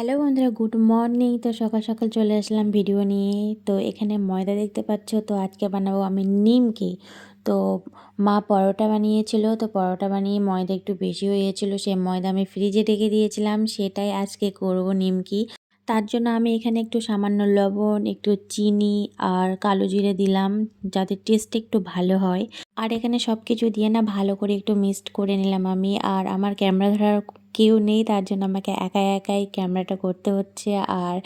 Hello বন্ধুরা, good morning. তো সকাল সকাল চলে আসলাম ভিডিও নিয়ে। তো এখানে ময়দা দেখতে পাচ্ছ, তো আজকে বানাবো আমি নিমকি। তো মা পরোটা বানিয়েছিল, তো পরোটা বানিয়ে ময়দা একটু বেশি হয়েছিল সেই ময়দা আমি ফ্রিজে রেখে দিয়েছিলাম, সেটাই আজকে করব নিমকি। তার জন্য আমি এখানে একটু সামান্য লবণ, একটু চিনি আর কালো জিরে দিলাম, যাতে টেস্ট একটু ভালো হয়। আর এখানে সব কিছু দিয়ে না ভালো করে একটু মিক্সড করে নিলাম আমি। আর আমার ক্যামেরা ধরার কেউ নেই, তার জন্য আমাকে একা একাই ক্যামেরাটা করতে হচ্ছে আর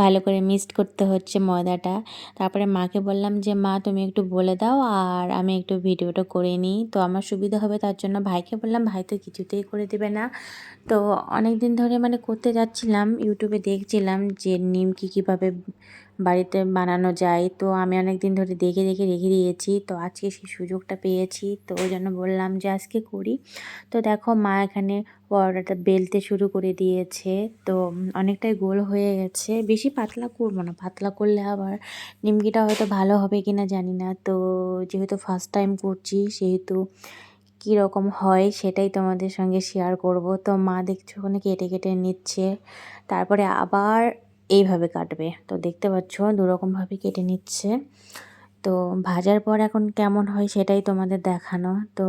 ভালো করে মিক্সড করতে হচ্ছে ময়দাটা। তারপরে মাকে বললাম যে, মা, তুমি একটু বলে দাও আর আমি একটু ভিডিওটা করে নিই। তো আমার সুবিধা হবে তার জন্য ভাইকে বললাম, ভাই তো কিছুতেই করে দেবে না। তো অনেক দিন ধরে মানে করতে যাচ্ছিলাম, ইউটিউবে দেখছিলাম যে নিমকি কীভাবে বাড়িতে বানানো যায়। তো আমি অনেক দিন ধরে দেখে দেখে, রেখে দিয়েছি। তো আজকে সেই সুযোগটা পেয়েছি। তো ওই জন্য বললাম যে আজকে করি। তো দেখো, মা এখানে পরোটাটা বেলতে শুরু করে দিয়েছে। তো অনেকটাই গোল হয়ে গেছে। বেশি পাতলা করব না। পাতলা করলে আবার নিমকিটা হয়তো ভালো হবে কি না জানি না। তো যেহেতু ফার্স্ট টাইম করছি, সেহেতু কীরকম হয় সেটাই তোমাদের সঙ্গে শেয়ার করব। তো মা দেখছ ওখানে কেটে কেটে নিচ্ছে। তারপরে আবার এইভাবে কাটবে। তো দেখতে পাচ্ছ, দুরকমভাবে কেটে নিচ্ছে। তো ভাজার পর এখন কেমন হয় সেটাই তোমাদের দেখানো। তো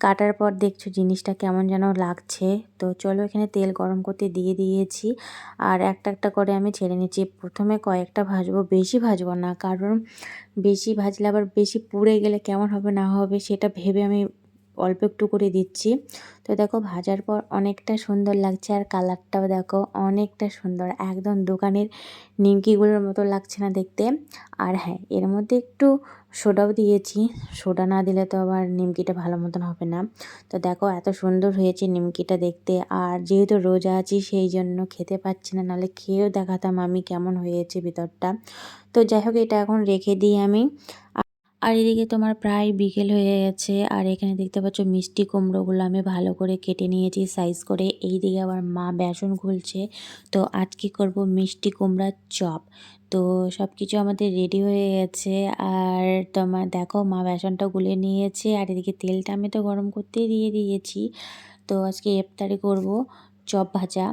কাটার পর দেখছ জিনিসটা কেমন যেন লাগছে। তো চলো এখানে তেল গরম করতে দিয়ে দিয়েছি। আর একটা একটা করে আমি ছেড়ে নিচ্ছি। প্রথমে কয়েকটা ভাজবো, বেশি ভাজবো না। কারণ বেশি ভাজলে আবার বেশি পুড়ে গেলে কেমন হবে না হবে সেটা ভেবে আমি অল্প একটু করে দিচ্ছি। তো দেখো ভাজার পর অনেকটা সুন্দর লাগছে আর কালারটাও দেখো অনেকটা সুন্দর। একদম দোকানের নিমকিগুলোর মতো লাগছে না দেখতে। আর হ্যাঁ এর মধ্যে একটু সোডাও দিয়েছি। সোডা না দিলে তো আবার নিমকিটা ভালো মতন হবে না। তো দেখো এত সুন্দর হয়েছে নিমকিটা দেখতে। আর যেহেতু রোজা আছি সেই জন্য খেতে পাচ্ছি না, নাহলে খেয়েও দেখাতাম আমি কেমন হয়েছে ভিতরটা। তো যাই হোক, এটা এখন রেখে দিই আমি। আর এদিকে তোমার প্রায় বিকেল হয়ে গেছে, আর এখানে দেখতে পাচ্ছ মিষ্টি কুমড়োগুলো আমি ভালো করে কেটে নিয়েছি সাইজ করে। এই দিকে আবার মা বেসন খুলছে, তো আজ আজকে করব? মিষ্টি কুমড়ার চপ। তো সব কিছু আমাদের রেডি হয়ে গেছে, আর তোমার দেখো মা বেসনটা গুলে নিয়েছে, আর এদিকে তেলটা আমি তো গরম করতেই দিয়ে দিয়েছি। তো আজকে ইফতারি করব চপ ভাজা,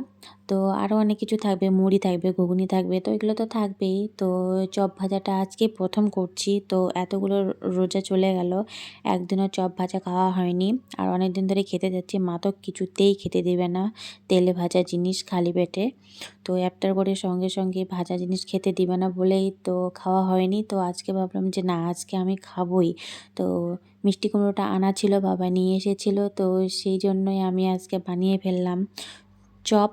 তো আরও অনেক কিছু থাকবে, মুড়ি থাকবে, ঘুগনি থাকবে, তো এগুলো তো থাকবেই। তো চপ ভাজাটা আজকে প্রথম করছি, তো এতগুলো রোজা চলে গেল, একদিনও চপ ভাজা খাওয়া হয়নি। আর অনেক দিন ধরে খেতে যাচ্ছি, মা তো কিছুতেই খেতে দেবে না, তেলে ভাজা জিনিস খালি পেটে। তো অ্যাপটার করে সঙ্গে সঙ্গে ভাজা জিনিস খেতে দিবে না বলেই তো খাওয়া হয়নি, তো আজকে ভাবলাম যে না, আজকে আমি খাবই। তো মিষ্টি কুমড়োটা আনা ছিল, বাবা নিয়ে এসেছিল, তো সেই জন্যই আমি আজকে বানিয়ে ফেললাম। চপ।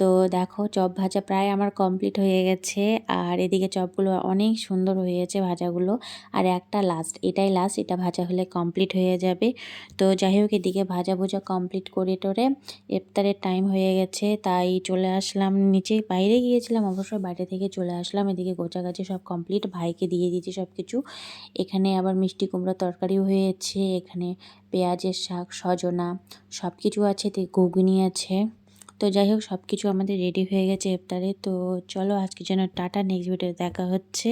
তো দেখো, চপ ভাজা প্রায় আমার কমপ্লিট হয়ে গেছে। আর এদিকে চপগুলো অনেক সুন্দর হয়েছে ভাজাগুলো। আর একটা লাস্ট এটাই লাস্ট এটা ভাজা হলে কমপ্লিট হয়ে যাবে। তো যাই হোক, এদিকে ভাজা ভুজা কমপ্লিট করে টোরে ইফতারের টাইম হয়ে গেছে। তাই চলে আসলাম নিচে। বাইরে গিয়েছিলাম অবশ্যই বাইরে থেকে চলে আসলাম। এদিকে গোছাগাছি সব কমপ্লিট ভাইকে দিয়ে দিয়েছি সব কিছু এখানে আবার মিষ্টি কুমড়া তরকারিও হয়েছে। এখানে পেঁয়াজের শাক, সজনা সব কিছু আছে ঘুগনি আছে। তো যাই হোক সব কিছু আমাদের রেডি হয়ে গেছে ইফতারে তো চলো আজকে যেন টাটা নেক্সট ভিডিও দেখা হচ্ছে।